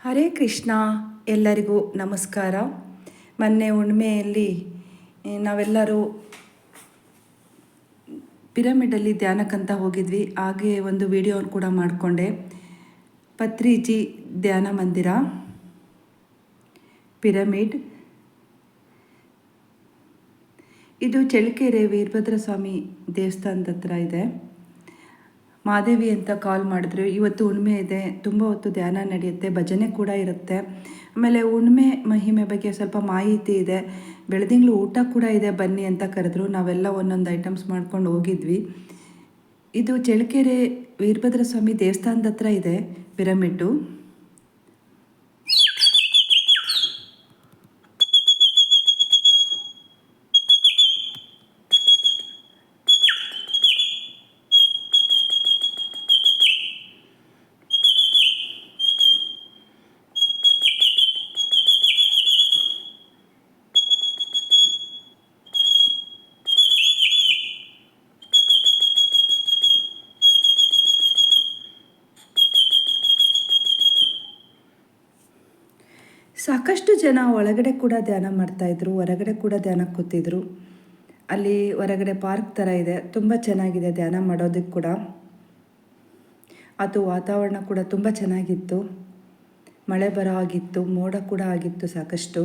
ಹರೇ ಕೃಷ್ಣ ಎಲ್ಲರಿಗೂ ನಮಸ್ಕಾರ. ಮೊನ್ನೆ ಹುಣ್ಮೆಯಲ್ಲಿ ಏ, ನಾವೆಲ್ಲರೂ ಪಿರಮಿಡಲ್ಲಿ ಧ್ಯಾನಕ್ಕಂತ ಹೋಗಿದ್ವಿ. ಹಾಗೆ ಒಂದು ವಿಡಿಯೋ ಕೂಡ ಮಾಡಿಕೊಂಡೆ. ಪತ್ರಿಜಿ ಧ್ಯಾನ ಮಂದಿರ ಪಿರಮಿಡ್. ಇದು ಚಳ್ಳಕೆರೆ ವೀರಭದ್ರ ಸ್ವಾಮಿ ದೇವಸ್ಥಾನದ ಹತ್ರ ಇದೆ. ಮಾದೇವಿ ಅಂತ ಕಾಲ್ ಮಾಡಿದ್ರು. ಇವತ್ತು ಹುಣ್ಮೆ ಇದೆ, ತುಂಬ ಹೊತ್ತು ಧ್ಯಾನ ನಡೆಯುತ್ತೆ, ಭಜನೆ ಕೂಡ ಇರುತ್ತೆ. ಆಮೇಲೆ ಹುಣ್ಮೆ ಮಹಿಮೆ ಬಗ್ಗೆ ಸ್ವಲ್ಪ ಮಾಹಿತಿ ಇದೆ. ಬೆಳೆದಿಂಗ್ಳು ಊಟ ಕೂಡ ಇದೆ, ಬನ್ನಿ ಅಂತ ಕರೆದ್ರು. ನಾವೆಲ್ಲ ಒಂದೊಂದು ಐಟಮ್ಸ್ ಮಾಡ್ಕೊಂಡು ಹೋಗಿದ್ವಿ. ಇದು ಚಳ್ಳಕೆರೆ ವೀರಭದ್ರ ಸ್ವಾಮಿ ದೇವಸ್ಥಾನದ ಹತ್ರ ಇದೆ ಪಿರಮಿಡ್ಡು ಸಾಕಷ್ಟು ಜನ ಒಳಗಡೆ ಕೂಡ ಧ್ಯಾನ ಮಾಡ್ತಾಯಿದ್ರು ಹೊರಗಡೆ ಕೂಡ ಧ್ಯಾನ ಕೂತಿದ್ರು. ಅಲ್ಲಿ ಹೊರಗಡೆ ಪಾರ್ಕ್ ಥರ ಇದೆ, ತುಂಬ ಚೆನ್ನಾಗಿದೆ ಧ್ಯಾನ ಮಾಡೋದಕ್ಕೆ ಕೂಡ. ಅದು ವಾತಾವರಣ ಕೂಡ ತುಂಬ ಚೆನ್ನಾಗಿತ್ತು. ಮಳೆ ಬರೋ ಆಗಿತ್ತು ಮೋಡ ಕೂಡ ಆಗಿತ್ತು ಸಾಕಷ್ಟು.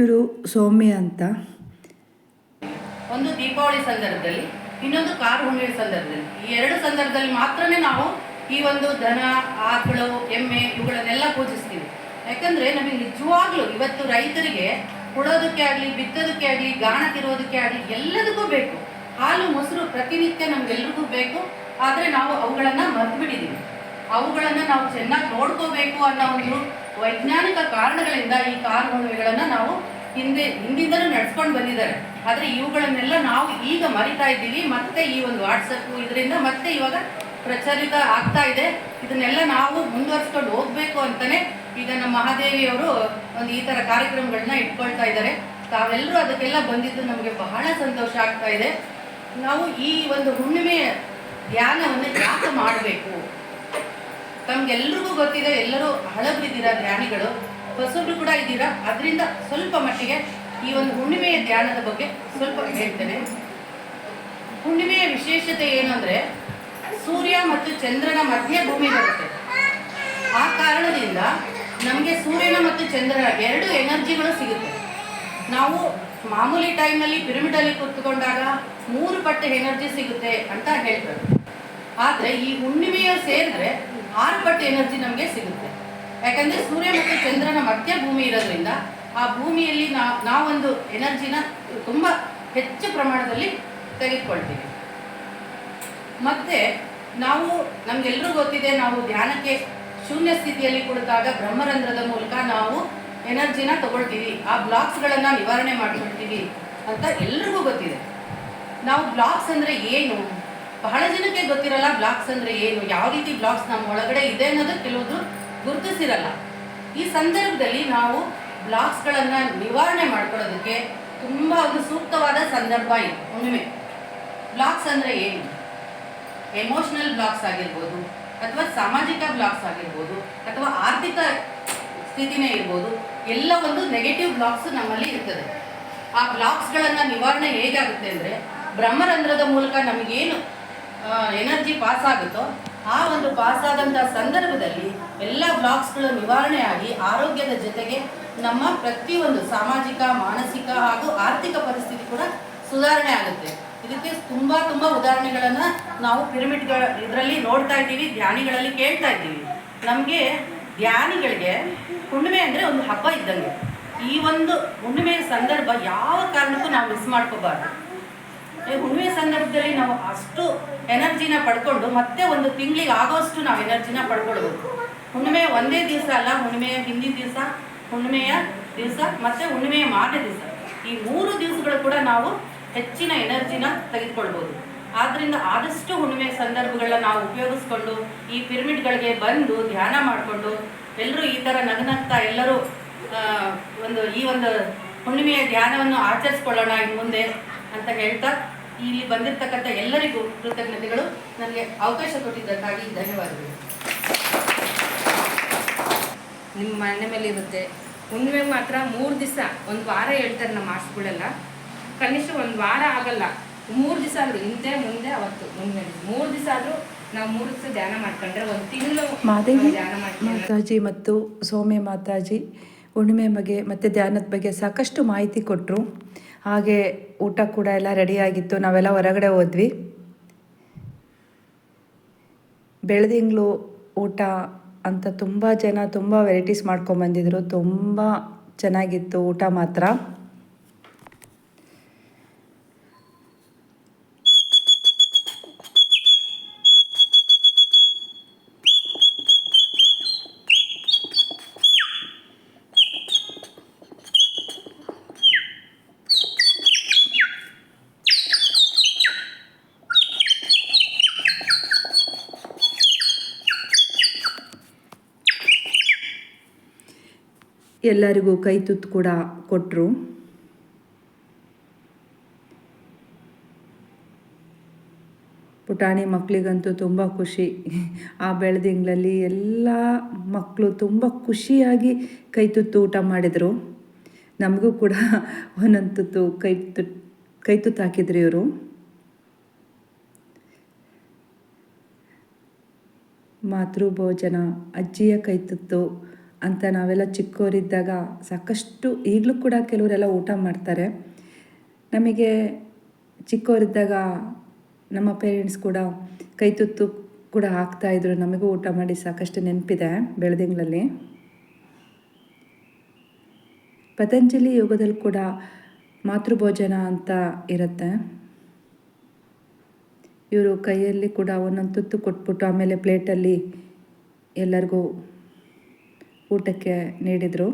ಇವರು ಸೌಮ್ಯ ಅಂತ. ಒಂದು ದೀಪಾವಳಿ ಸಂದರ್ಭದಲ್ಲಿ, ಇನ್ನೊಂದು ಕಾರು ಹುಣ್ಣಿಮೆ ಸಂದರ್ಭದಲ್ಲಿ. ಈ ಎರಡು ಸಂದರ್ಭದಲ್ಲಿ ಮಾತ್ರನೇ ನಾವು ಈ ಒಂದು ದನ ಆಕಳು, ಎಮ್ಮೆ ಇವುಗಳನ್ನೆಲ್ಲ ಪೂಜಿಸ್ತೀವಿ. ಯಾಕಂದ್ರೆ ನಮಗೆ ನಿಜವಾಗ್ಲೂ ಇವತ್ತು ರೈತರಿಗೆ ಕೊಡೋದಕ್ಕೆ ಆಗಲಿ, ಬಿತ್ತೋದಕ್ಕೆ ಆಗಲಿ, ಗಾಣ ತಿರೋದಕ್ಕೆ ಆಗಲಿ ಎಲ್ಲದಕ್ಕೂ ಬೇಕು. ಹಾಲು, ಮೊಸರು ಪ್ರತಿನಿತ್ಯ ನಮ್ಗೆಲ್ರಿಗೂ ಬೇಕು. ಆದರೆ ನಾವು ಅವುಗಳನ್ನು ಮರ್ತು ಬಿಟ್ಟಿದ್ದೀವಿ ಅವುಗಳನ್ನ ನಾವು ಚೆನ್ನಾಗಿ ನೋಡ್ಕೋಬೇಕು ಅನ್ನೋ ಒಂದು ವೈಜ್ಞಾನಿಕ ಕಾರಣಗಳಿಂದ ಈ ಕಾನೂನುಗಳನ್ನು ನಾವು ಹಿಂದೆ, ಹಿಂದಿಂದಲೂ ನಡ್ಸ್ಕೊಂಡು ಬಂದಿದ್ದಾರೆ. ಆದರೆ ಇವುಗಳನ್ನೆಲ್ಲ ನಾವು ಈಗ ಮರಿತಾ ಇದ್ದೀವಿ. ಮತ್ತೆ ಈ ಒಂದು ವಾಟ್ಸಪ್ ಇದರಿಂದ ಮತ್ತೆ ಇವಾಗ ಪ್ರಚಲಿತ ಆಗ್ತಾ ಇದೆ. ಇದನ್ನೆಲ್ಲ ನಾವು ಮುಂದುವರಿಸ್ಕೊಂಡು ಹೋಗ್ಬೇಕು ಅಂತಾನೆ ಈಗ ನಮ್ಮ ಮಹಾದೇವಿ ಅವರು ಒಂದು ಈ ತರ ಕಾರ್ಯಕ್ರಮಗಳನ್ನ ಇಟ್ಕೊಳ್ತಾ ಇದ್ದಾರೆ. ತಾವೆಲ್ಲರೂ ಅದಕ್ಕೆಲ್ಲ ಬಂದಿದ್ದು ನಮಗೆ ಬಹಳ ಸಂತೋಷ ಆಗ್ತಾ ಇದೆ. ನಾವು ಈ ಒಂದು ಹುಣ್ಣಿಮೆಯ ಧ್ಯಾನವನ್ನು ಯಾಕೆ ಮಾಡಬೇಕು. ತಮ್ಗೆಲ್ರಿಗೂ ಗೊತ್ತಿದೆ, ಎಲ್ಲರೂ ಹಳಬ್ರಿದ್ದೀರಾ ಧ್ಯಾನಿಗಳು ಹೊಸಬ್ರು ಕೂಡ ಇದ್ದೀರಾ? ಅದರಿಂದ ಸ್ವಲ್ಪ ಮಟ್ಟಿಗೆ ಈ ಒಂದು ಹುಣ್ಣಿಮೆಯ ಧ್ಯಾನದ ಬಗ್ಗೆ ಸ್ವಲ್ಪ ಹೇಳ್ತೇನೆ. ಹುಣ್ಣಿಮೆಯ ವಿಶೇಷತೆ ಏನು ಅಂದ್ರೆ, ಸೂರ್ಯ ಮತ್ತು ಚಂದ್ರನ ಮಧ್ಯ ಭೂಮಿ ಬರುತ್ತೆ. ಆ ಕಾರಣದಿಂದ ನಮಗೆ ಸೂರ್ಯನ ಮತ್ತು ಚಂದ್ರನ ಎರಡು ಎನರ್ಜಿಗಳು ಸಿಗುತ್ತೆ. ನಾವು ಮಾಮೂಲಿ ಟೈಮ್ನಲ್ಲಿ ಪಿರಮಿಡಲ್ಲಿ ಕೂತ್ಕೊಂಡಾಗ ಮೂರು ಪಟ್ಟು ಎನರ್ಜಿ ಸಿಗುತ್ತೆ ಅಂತ ಹೇಳ್ತಾರೆ. ಆದರೆ ಈ ಹುಣ್ಣಿಮೆಯ ಸೇರಿದ್ರೆ ಆರು ಪಟ್ಟು ಎನರ್ಜಿ ನಮಗೆ ಸಿಗುತ್ತೆ. ಯಾಕಂದ್ರೆ ಸೂರ್ಯ ಮತ್ತು ಚಂದ್ರನ ಮಧ್ಯ ಭೂಮಿ ಇರೋದ್ರಿಂದ ಆ ಭೂಮಿಯಲ್ಲಿ ನಾವು ನಾವೊಂದು ಎನರ್ಜಿನ ತುಂಬ ಹೆಚ್ಚು ಪ್ರಮಾಣದಲ್ಲಿ ತೆಗೆದುಕೊಳ್ತೀವಿ. ಮತ್ತೆ ನಾವು ನಮ್ಗೆಲ್ಲರೂ ಗೊತ್ತಿದೆ ನಾವು ಧ್ಯಾನಕ್ಕೆ ಶೂನ್ಯ ಸ್ಥಿತಿಯಲ್ಲಿ ಕುಳಿತಾಗ ಬ್ರಹ್ಮರಂಧ್ರದ ಮೂಲಕ ನಾವು ಎನರ್ಜಿನ ತಗೊಳ್ತೀವಿ. ಆ ಬ್ಲಾಕ್ಸ್ಗಳನ್ನ ನಿವಾರಣೆ ಮಾಡ್ಕೊಳ್ತೀವಿ ಅಂತ ಎಲ್ರಿಗೂ ಗೊತ್ತಿದೆ. ನಾವು ಬ್ಲಾಕ್ಸ್ ಅಂದ್ರೆ ಏನು? ಬಹಳ ಜನಕ್ಕೆ ಗೊತ್ತಿರಲ್ಲ ಬ್ಲಾಕ್ಸ್ ಅಂದ್ರೆ ಏನು, ಯಾವ ರೀತಿ ಬ್ಲಾಕ್ಸ್ ನಮ್ಮ ಒಳಗಡೆ ಇದೆ ಅನ್ನೋದು ಕೆಲವೊಂದು ಗುರುತಿಸಿರಲ್ಲ. ಈ ಸಂದರ್ಭದಲ್ಲಿ ನಾವು ಬ್ಲಾಕ್ಸ್ಗಳನ್ನ ನಿವಾರಣೆ ಮಾಡ್ಕೊಳ್ಳೋದಕ್ಕೆ ತುಂಬಾ ಒಂದು ಸೂಕ್ತವಾದ ಸಂದರ್ಭ ಇದೆ. ಹುಣ್ಣಿಮೆ ಬ್ಲಾಕ್ಸ್ ಅಂದ್ರೆ ಏನು? ಎಮೋಷನಲ್ ಬ್ಲಾಕ್ಸ್ ಆಗಿರ್ಬೋದು, ಅಥವಾ ಸಾಮಾಜಿಕ ಬ್ಲಾಕ್ಸ್ ಆಗಿರ್ಬೋದು, ಅಥವಾ ಆರ್ಥಿಕ ಸ್ಥಿತಿನೇ ಇರ್ಬೋದು, ಎಲ್ಲ ಒಂದು ನೆಗೆಟಿವ್ ಬ್ಲಾಕ್ಸ್ ನಮ್ಮಲ್ಲಿ ಇರ್ತದೆ. ಆ ಬ್ಲಾಕ್ಸ್ಗಳನ್ನು ನಿವಾರಣೆ ಹೇಗಾಗುತ್ತೆ ಅಂದರೆ ಬ್ರಹ್ಮರಂಧ್ರದ ಮೂಲಕ ನಮಗೇನು ಎನರ್ಜಿ ಪಾಸ್ ಆಗುತ್ತೋ, ಆ ಒಂದು ಪಾಸ್ ಆದಂಥ ಸಂದರ್ಭದಲ್ಲಿ ಎಲ್ಲ ಬ್ಲಾಕ್ಸ್ಗಳು ನಿವಾರಣೆ ಆಗಿ ಆರೋಗ್ಯದ ಜೊತೆಗೆ ನಮ್ಮ ಪ್ರತಿಯೊಂದು ಸಾಮಾಜಿಕ, ಮಾನಸಿಕ ಹಾಗೂ ಆರ್ಥಿಕ ಪರಿಸ್ಥಿತಿ ಕೂಡ ಸುಧಾರಣೆ ಆಗುತ್ತೆ. ಇದಕ್ಕೆ ತುಂಬ ತುಂಬ ಉದಾಹರಣೆಗಳನ್ನು ನಾವು ಪಿರಮಿಡ್ಗಳ ಇದರಲ್ಲಿ ನೋಡ್ತಾ ಇದ್ದೀವಿ, ಧ್ಯಾನಿಗಳಲ್ಲಿ ಕೇಳ್ತಾ ಇದ್ದೀವಿ. ನಮಗೆ ಧ್ಯಾನಿಗಳಿಗೆ ಹುಣ್ಣಿಮೆ ಅಂದರೆ ಒಂದು ಹಬ್ಬ ಇದ್ದಂಗೆ. ಈ ಒಂದು ಹುಣ್ಣಿಮೆಯ ಸಂದರ್ಭ ಯಾವ ಕಾರಣಕ್ಕೂ ನಾವು ಮಿಸ್ ಮಾಡ್ಕೋಬಾರ್ದು. ಈ ಹುಣ್ಣಿಮೆ ಸಂದರ್ಭದಲ್ಲಿ ನಾವು ಅಷ್ಟು ಎನರ್ಜಿನ ಪಡ್ಕೊಂಡು ಮತ್ತೆ ಒಂದು ತಿಂಗಳಿಗೆ ಆಗೋಷ್ಟು ನಾವು ಎನರ್ಜಿನ ಪಡ್ಕೊಳ್ಬೇಕು. ಹುಣ್ಣಿಮೆ ಒಂದೇ ದಿವಸ ಅಲ್ಲ, ಹುಣ್ಣಿಮೆಯ ಹಿಂದಿನ ದಿವಸ, ಹುಣ್ಣಿಮೆಯ ದಿವಸ, ಮತ್ತೆ ಹುಣ್ಣಿಮೆಯ ಮಾರನೇ ದಿವಸ. ಈ ಮೂರು ದಿವಸಗಳು ಕೂಡ ನಾವು ಹೆಚ್ಚಿನ ಎನರ್ಜಿನ ತೆಗೆದುಕೊಳ್ಬೋದು. ಆದ್ದರಿಂದ ಆದಷ್ಟು ಹುಣ್ಣಿಮೆ ಸಂದರ್ಭಗಳನ್ನ ನಾವು ಉಪಯೋಗಿಸ್ಕೊಂಡು, ಈ ಪಿರಮಿಡ್ಗಳಿಗೆ ಬಂದು ಧ್ಯಾನ ಮಾಡಿಕೊಂಡು ಎಲ್ಲರೂ ಈ ಥರ ನಗನಗ್ತಾ ಎಲ್ಲರೂ ಒಂದು ಈ ಒಂದು ಹುಣ್ಣಿಮೆಯ ಧ್ಯಾನವನ್ನು ಆಚರಿಸ್ಕೊಳ್ಳೋಣ ಇನ್ನು ಮುಂದೆ ಅಂತ ಹೇಳ್ತಾ ಇಲ್ಲಿ ಬಂದಿರತಕ್ಕಂಥ ಎಲ್ಲರಿಗೂ ಕೃತಜ್ಞತೆಗಳು. ನನಗೆ ಅವಕಾಶ ಕೊಟ್ಟಿದ್ದಕ್ಕಾಗಿ ಧನ್ಯವಾದಗಳು. ನಿಮ್ಮ ಮನೆ ಮೇಲೆ ಇರುತ್ತೆ. ಹುಣ್ಣಿಮೆ ಮಾತ್ರ ಮೂರು ದಿವಸ ಒಂದು ವಾರ ಹೇಳ್ತಾರೆ ನಮ್ಮ ಆಸ್ಗಳೆಲ್ಲ ಕನಿಷ್ಠ ಒಂದು ವಾರ ಆಗಲ್ಲ. ಮೂರು ದಿವಸ ಆದರೂ ಹಿಂದೆ ಮುಂದೆ ಅವತ್ತು ಹುಣ್ಣಿಮೆ ಮೂರು ದಿವಸ ಆದರೂ ನಾವು ಮೂರು ದಿವಸ ಧ್ಯಾನ ಮಾಡ್ಕೊಂಡ್ರೆ ಒಂದು ತಿಂಗಳು ಮಾದೇವಿ ಮಾತಾಜಿ ಮತ್ತು ಸೋಮೆ ಮಾತಾಜಿ ಹುಣ್ಣಿಮೆ ಬಗ್ಗೆ ಮತ್ತು ಧ್ಯಾನದ ಬಗ್ಗೆ ಸಾಕಷ್ಟು ಮಾಹಿತಿ ಕೊಟ್ಟರು ಹಾಗೆ ಊಟ ಕೂಡ ಎಲ್ಲ ರೆಡಿಯಾಗಿತ್ತು ನಾವೆಲ್ಲ ಹೊರಗಡೆ ಹೋದ್ವಿ. ಬೆಳ್ದಿಂಗ್ಳು ಊಟ ಅಂತ ತುಂಬ ಜನ ತುಂಬ ವೆರೈಟೀಸ್ ಮಾಡ್ಕೊಂಬಂದಿದ್ರು ತುಂಬ ಚೆನ್ನಾಗಿತ್ತು ಊಟ ಮಾತ್ರ. ಎಲ್ಲರಿಗೂ ಕೈ ತುತ್ತು ಕೂಡ ಕೊಟ್ಟರು ಪುಟಾಣಿ ಮಕ್ಕಳಿಗಂತೂ ತುಂಬ ಖುಷಿ. ಆ ಬೆಳೆದಿಂಗಳಲ್ಲಿ ಎಲ್ಲ ಮಕ್ಕಳು ತುಂಬ ಖುಷಿಯಾಗಿ ಕೈ ತುತ್ತು ಊಟ ಮಾಡಿದರು. ನಮಗೂ ಕೂಡ ಒಂದೊಂದು ತುತ್ತು ಕೈ ತುತ್ತು ಕೈ ತುತ್ತು ಹಾಕಿದ್ರು ಇವರು. ಮಾತೃ ಭೋಜನ ಅಜ್ಜಿಯ ಕೈ ತುತ್ತು ಅಂತ ನಾವೆಲ್ಲ ಚಿಕ್ಕವರಿದ್ದಾಗ ಸಾಕಷ್ಟು ಈಗಲೂ ಕೂಡ ಕೆಲವರೆಲ್ಲ ಊಟ ಮಾಡ್ತಾರೆ. ನಮಗೆ ಚಿಕ್ಕವರಿದ್ದಾಗ ನಮ್ಮ ಪೇರೆಂಟ್ಸ್ ಕೂಡ ಕೈ ತುತ್ತು ಕೂಡ ಹಾಕ್ತಾಯಿದ್ರು ನಮಗೂ ಊಟ ಮಾಡಿ ಸಾಕಷ್ಟು ನೆನಪಿದೆ ಬೆಳದಿಂಗಳಲ್ಲಿ. ಪತಂಜಲಿ ಯೋಗದಲ್ಲಿ ಕೂಡ ಮಾತೃಭೋಜನ ಅಂತ ಇರುತ್ತೆ. ಇವರು ಕೈಯಲ್ಲಿ ಕೂಡ ಒಂದೊಂದು ತುತ್ತು ಕೊಟ್ಬಿಟ್ಟು ಆಮೇಲೆ ಪ್ಲೇಟಲ್ಲಿ ಎಲ್ಲರಿಗೂ ಊಟಕ್ಕೆ ನೀಡಿದರು.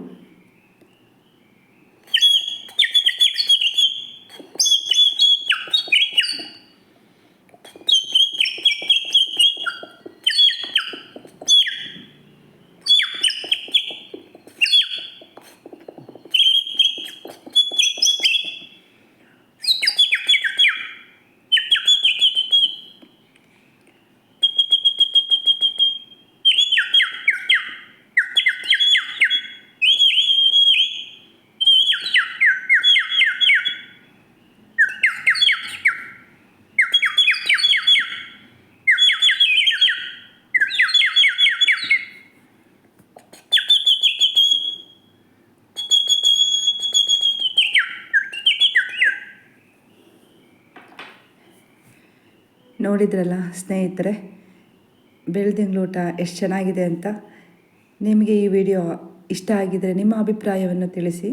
ನೋಡಿದ್ರಲ್ಲ ಸ್ನೇಹಿತರೆ ಬೆಳ್ದಿನ ಲೋಟ ಎಷ್ಟು ಚೆನ್ನಾಗಿದೆ ಅಂತ ನಿಮಗೆ ಈ ವಿಡಿಯೋ ಇಷ್ಟ ಆಗಿದರೆ ನಿಮ್ಮ ಅಭಿಪ್ರಾಯವನ್ನು ತಿಳಿಸಿ.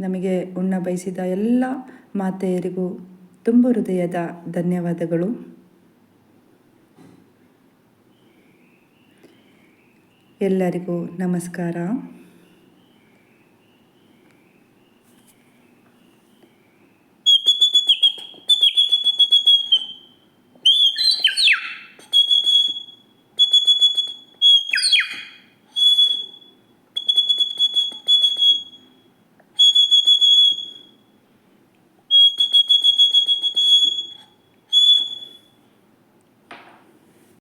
ನಮಗೆ ಉಣ್ಣ ಬಯಸಿದ ಎಲ್ಲ ಮಾತೆಯರಿಗೂ ತುಂಬ ಹೃದಯದ ಧನ್ಯವಾದಗಳು. ಎಲ್ಲರಿಗೂ ನಮಸ್ಕಾರ.